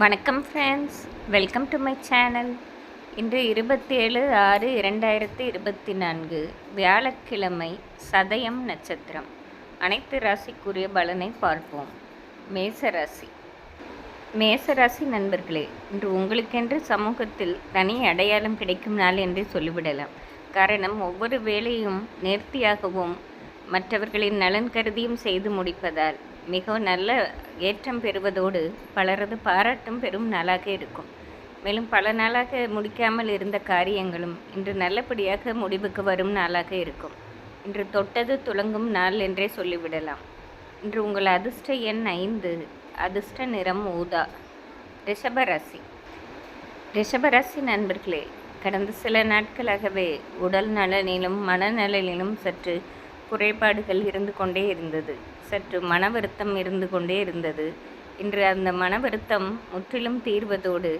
வணக்கம் friends welcome to my channel இன்று இருபத்தி ஏழு ஆறு இரண்டாயிரத்தி இருபத்தி நான்கு வியாழக்கிழமை சதயம் நட்சத்திரம். அனைத்து ராசிக்குரிய பலனை பார்ப்போம். மேச ராசி நண்பர்களே இன்று உங்களுக்கென்று சமூகத்தில் தனி அடையாளம் கிடைக்கும் நாள் என்று சொல்லிவிடலாம். காரணம் ஒவ்வொரு வேலையும் நேர்த்தியாகவும் மற்றவர்களின் நலன் கருதியும் செய்து முடிப்பதால் மிகவும் நல்ல ஏற்றம் பெறுவதோடு பலரது பாராட்டும் பெரும் நாளாக இருக்கும். மேலும் பல நாளாக முடிக்காமல் இருந்த காரியங்களும் இன்று நல்லபடியாக முடிவுக்கு வரும் நாளாக இருக்கும். இன்று தொட்டது துலங்கும் நாள் என்றே சொல்லிவிடலாம். இன்று உங்கள் அதிர்ஷ்ட எண் ஐந்து அதிர்ஷ்ட நிறம் ஊதா. ரிஷபராசி. ரிஷபராசி நண்பர்களே கடந்த சில நாட்களாகவே உடல் நலனிலும் மனநலனிலும் சற்று குறைபாடுகள் இருந்து கொண்டே இருந்தது. சற்று மன வருத்தம் இருந்து கொண்டே இருந்தது. இன்று அந்த மன வருத்தம் முற்றிலும் தீர்வதோடு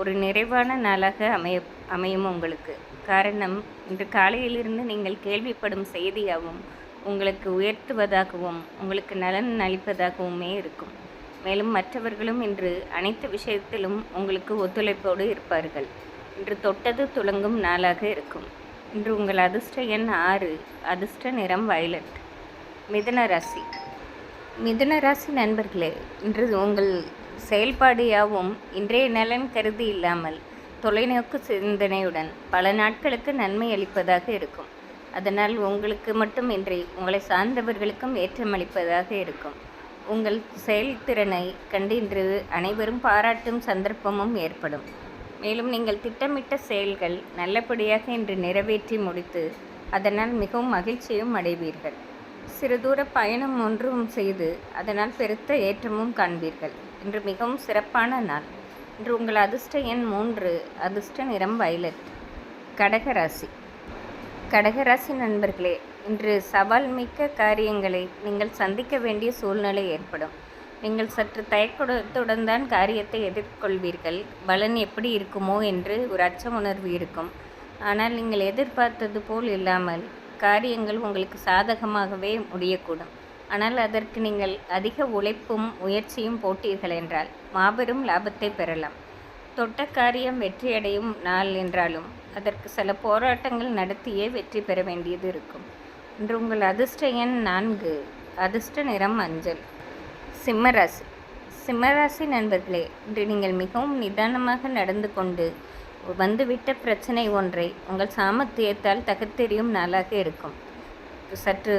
ஒரு நிறைவான நாளாக அமைய அமையும் உங்களுக்கு. காரணம் இன்று காலையிலிருந்து நீங்கள் கேள்விப்படும் செய்தியாகவும் உங்களுக்கு உயர்த்துவதாகவும் உங்களுக்கு நலன் அளிப்பதாகவுமே இருக்கும். மேலும் மற்றவர்களும் இன்று அனைத்து விஷயத்திலும் உங்களுக்கு ஒத்துழைப்போடு இருப்பார்கள். இன்று தொட்டது துலங்கும் நாளாக இருக்கும். இன்று உங்கள் அதிர்ஷ்ட எண் ஆறு அதிர்ஷ்ட நிறம் வயலட் மிதுன ராசி. மிதுன ராசி நண்பர்களே இன்று உங்கள் செயல்பாடு யாவும் இன்றைய நலன் கருதி இல்லாமல் தொலைநோக்கு சிந்தனையுடன் பல நாட்களுக்கு நன்மை அளிப்பதாக இருக்கும். அதனால் உங்களுக்கு மட்டுமின்றி உங்களை சார்ந்தவர்களுக்கும் ஏற்றமளிப்பதாக இருக்கும். உங்கள் செயல்திறனை கண்டு இன்று அனைவரும் பாராட்டும் சந்தர்ப்பமும் ஏற்படும். மேலும் நீங்கள் திட்டமிட்ட செயல்கள் நல்லபடியாக இன்று நிறைவேற்றி முடித்து அதனால் மிகவும் மகிழ்ச்சியும் அடைவீர்கள். சிறு தூர பயணம் ஒன்றும் செய்து அதனால் பெருத்த ஏற்றமும் காண்பீர்கள். இன்று மிகவும் சிறப்பான நாள். இன்று உங்கள் அதிர்ஷ்ட எண் மூன்று அதிர்ஷ்ட நிறம் வயலட். கடகராசி கடகராசி நண்பர்களே இன்று சவால் மிக்க காரியங்களை நீங்கள் சந்திக்க வேண்டிய சூழ்நிலை ஏற்படும். நீங்கள் சற்று தயக்கத்துடன் தான் காரியத்தை எதிர்கொள்வீர்கள். பலன் எப்படி இருக்குமோ என்று ஒரு அச்ச உணர்வு இருக்கும். ஆனால் நீங்கள் எதிர்பார்த்தது போல் இல்லாமல் காரியங்கள் உங்களுக்கு சாதகமாகவே முடியக்கூடும். ஆனால் அதற்கு நீங்கள் அதிக உழைப்பும் முயற்சியும் போட்டீர்கள் என்றால் மாபெரும் லாபத்தை பெறலாம். தொட்ட காரியம் வெற்றியடையும் நாள் என்றாலும் அதற்கு சில போராட்டங்கள் நடத்தியே வெற்றி பெற வேண்டியது இருக்கும். இன்று உங்கள் அதிர்ஷ்ட எண் நான்கு. அதிர்ஷ்ட நிறம் மஞ்சள் சிம்மராசி. சிம்மராசி நண்பர்களே இன்று நீங்கள் மிகவும் நிதானமாக நடந்து கொண்டு வந்துவிட்ட பிரச்சனை ஒன்றை உங்கள் சாமர்த்தியத்தால் தகத்தெறியும் நாளாக இருக்கும். சற்று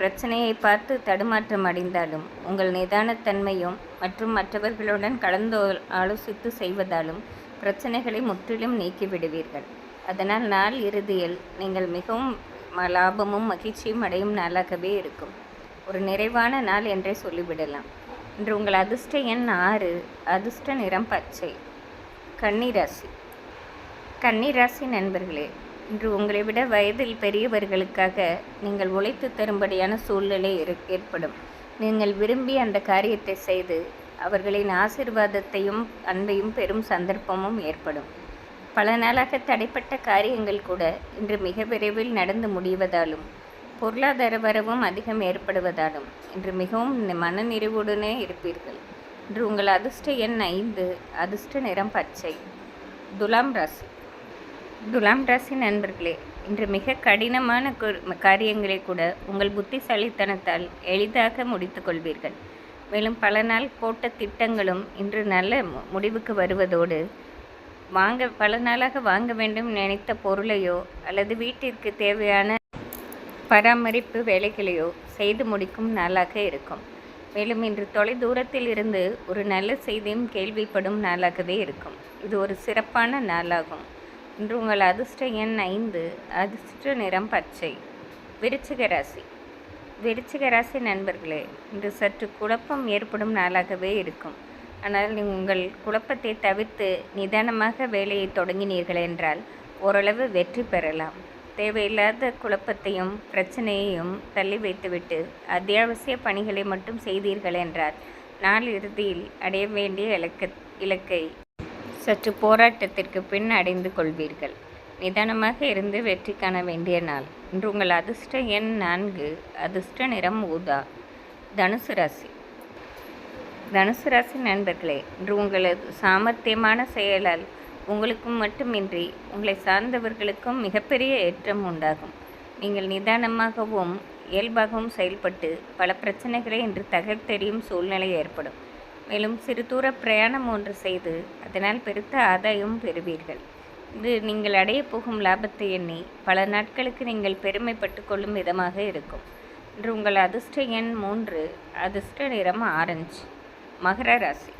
பிரச்சனையை பார்த்து தடுமாற்றம் அடைந்தாலும் உங்கள் நிதானத்தன்மையும் மற்றும் மற்றவர்களுடன் கலந்து ஆலோசித்து செய்வதாலும் பிரச்சனைகளை முற்றிலும் நீக்கிவிடுவீர்கள். அதனால் நாள் இறுதியில் நீங்கள் மிகவும் லாபமும் மகிழ்ச்சியும் அடையும் நாளாகவே இருக்கும். ஒரு நிறைவான நாள் என்றே சொல்லிவிடலாம். இன்று உங்கள் அதிர்ஷ்ட எண் ஆறு அதிர்ஷ்ட நிறம் பச்சை. கன்னிராசி. கன்னிராசி நண்பர்களே இன்று உங்களை விட வயதில் பெரியவர்களுக்காக நீங்கள் உழைத்து தரும்படியான சூழ்நிலை ஏற்படும். நீங்கள் விரும்பி அந்த காரியத்தை செய்து அவர்களின் ஆசிர்வாதத்தையும் அன்பையும் பெரும் சந்தர்ப்பமும் ஏற்படும். பல நாளாக தடைப்பட்ட காரியங்கள் கூட இன்று மிக விரைவில் நடந்து முடிவதாலும் பொருளாதார வரவும் அதிகம் ஏற்படுவதாலும் இன்று மிகவும் மனநிறைவுடனே இருப்பீர்கள். இன்று உங்கள் அதிர்ஷ்ட எண் ஐந்து அதிர்ஷ்ட நிறம் பச்சை. துலாம் ராசி. துலாம் ராசி நண்பர்களே இன்று மிக கடினமான காரியங்களை கூட உங்கள் புத்திசாலித்தனத்தால் எளிதாக முடித்து கொள்வீர்கள். மேலும் பல நாள் போட்ட திட்டங்களும் இன்று நல்ல முடிவுக்கு வருவதோடு வாங்க பல நாளாக வாங்க வேண்டும் நினைத்த பொருளையோ அல்லது வீட்டிற்கு தேவையான பராமரிப்பு வேலைகளையோ செய்து முடிக்கும் நாளாக இருக்கும். மேலும் இன்று தொலை தூரத்தில் இருந்து ஒரு நல்ல செய்தியும் கேள்விப்படும் நாளாகவே இருக்கும். இது ஒரு சிறப்பான நாளாகும். இன்று உங்கள் அதிர்ஷ்ட எண் ஐந்து அதிர்ஷ்ட நிறம் பச்சை. விருச்சிக ராசி. விருச்சிக ராசி நண்பர்களே இன்று சற்று குழப்பம் ஏற்படும் நாளாகவே இருக்கும். ஆனால் உங்கள் குழப்பத்தை தவிர்த்து நிதானமாக வேலையை தொடங்கினீர்கள் என்றால் ஓரளவு வெற்றி பெறலாம். தேவையில்லாத குழப்பத்தையும் பிரச்சனையையும் தள்ளி வைத்துவிட்டு அத்தியாவசிய பணிகளை மட்டும் செய்தீர்கள் என்றார். நாள் இறுதியில் அடைய வேண்டிய இலக்க இலக்கை சற்று போராட்டத்திற்கு பின் அடைந்து கொள்வீர்கள். நிதானமாக இருந்து வெற்றி காண வேண்டிய நாள். இன்று உங்கள் அதிர்ஷ்ட எண் நான்கு அதிர்ஷ்ட நிறம் ஊதா. தனுசு ராசி. தனுசு ராசி நண்பர்களே இன்று உங்களது சாமர்த்தியமான செயலால் உங்களுக்கும் மட்டுமின்றி உங்களை சார்ந்தவர்களுக்கும் மிகப்பெரிய ஏற்றம் உண்டாகும். நீங்கள் நிதானமாகவும் இயல்பாகவும் செயல்பட்டு பல பிரச்சனைகளை இன்று தகர்த்தெறியும் சூழ்நிலை ஏற்படும். மேலும் சிறு தூர பிரயாணம் ஒன்று செய்து அதனால் பெருத்த ஆதாயம் பெறுவீர்கள். இது நீங்கள் அடைய போகும் லாபத்தை எண்ணி பல நாட்களுக்கு நீங்கள் பெருமைப்பட்டு கொள்ளும் விதமாக இருக்கும். இன்று உங்கள் அதிர்ஷ்ட எண் மூன்று அதிர்ஷ்ட நிறம் ஆரஞ்சு மகர ராசி.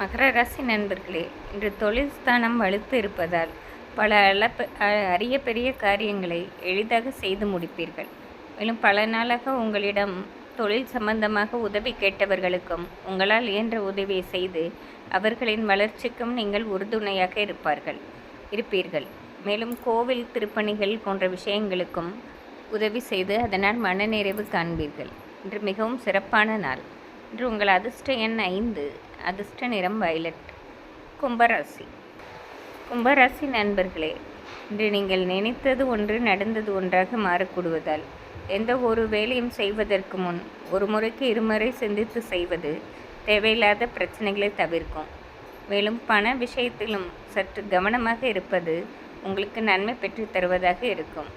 மகர ராசி நண்பர்களே இன்று தொழில் ஸ்தானம் வலுத்து இருப்பதால் பல அளப்ப அரிய பெரிய காரியங்களை எளிதாக செய்து முடிப்பீர்கள். மேலும் பல நாளாக உங்களிடம் தொழில் சம்பந்தமாக உதவி கேட்டவர்களுக்கும் உங்களால் இயன்ற உதவியை செய்து அவர்களின் வளர்ச்சிக்கும் நீங்கள் உறுதுணையாக இருப்பார்கள் இருப்பீர்கள். மேலும் கோவில் திருப்பணிகள் போன்ற விஷயங்களுக்கும் உதவி செய்து அதனால் மனநிறைவு காண்பீர்கள். இன்று மிகவும் சிறப்பான நாள். இன்று உங்கள் அதிர்ஷ்ட எண் ஐந்து அதிர்ஷ்ட நிறம் வயலட். கும்பராசி. கும்பராசி நண்பர்களே இன்று நீங்கள் நினைத்தது ஒன்று நடந்தது ஒன்றாக மாறக்கூடுவதால் எந்த ஒரு வேலையும் செய்வதற்கு முன் ஒரு முறைக்கு இருமுறை சிந்தித்து செய்வது தேவையில்லாத பிரச்சனைகளை தவிர்க்கும். மேலும் பண விஷயத்திலும் சற்று கவனமாக இருப்பது உங்களுக்கு நன்மை பெற்று தருவதாக இருக்கும்.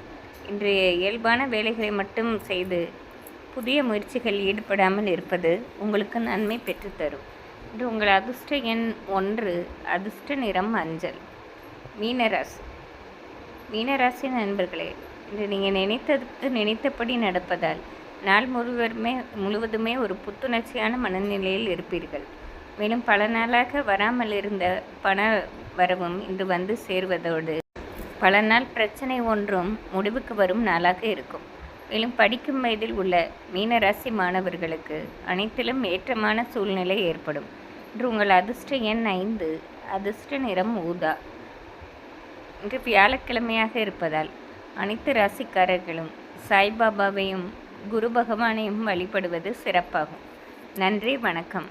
இன்றைய இயல்பான வேலைகளை மட்டும் செய்து புதிய முயற்சிகள் ஈடுபடாமல் இருப்பது உங்களுக்கு நன்மை பெற்றுத்தரும் இது உங்கள் அதிர்ஷ்ட எண் ஒன்று அதிர்ஷ்ட நிறம் மஞ்சள் மீனராசி. மீனராசி நண்பர்களே இன்று நீங்கள் நினைத்ததுக்கு நினைத்தபடி நடப்பதால் நாள் முழுவதுமே முழுவதுமே ஒரு புத்துணர்ச்சியான மனநிலையில் இருப்பீர்கள். மேலும் பல நாளாக வராமல் இருந்த பண வரவும் இன்று வந்து சேர்வதோடு பல நாள் பிரச்சனை ஒன்றும் முடிவுக்கு வரும் நாளாக இருக்கும். மேலும் படிக்கும் வயதில் உள்ள மீனராசி மாணவர்களுக்கு அனைத்திலும் ஏற்றமான சூழ்நிலை ஏற்படும். இன்று உங்கள் அதிர்ஷ்ட எண் ஐந்து அதிர்ஷ்ட நிறம் ஊதா. இன்று வியாழக்கிழமையாக இருப்பதால் அனைத்து ராசிக்காரர்களும் சாய்பாபாவையும் குரு பகவானையும் வழிபடுவது சிறப்பாகும். நன்றி வணக்கம்.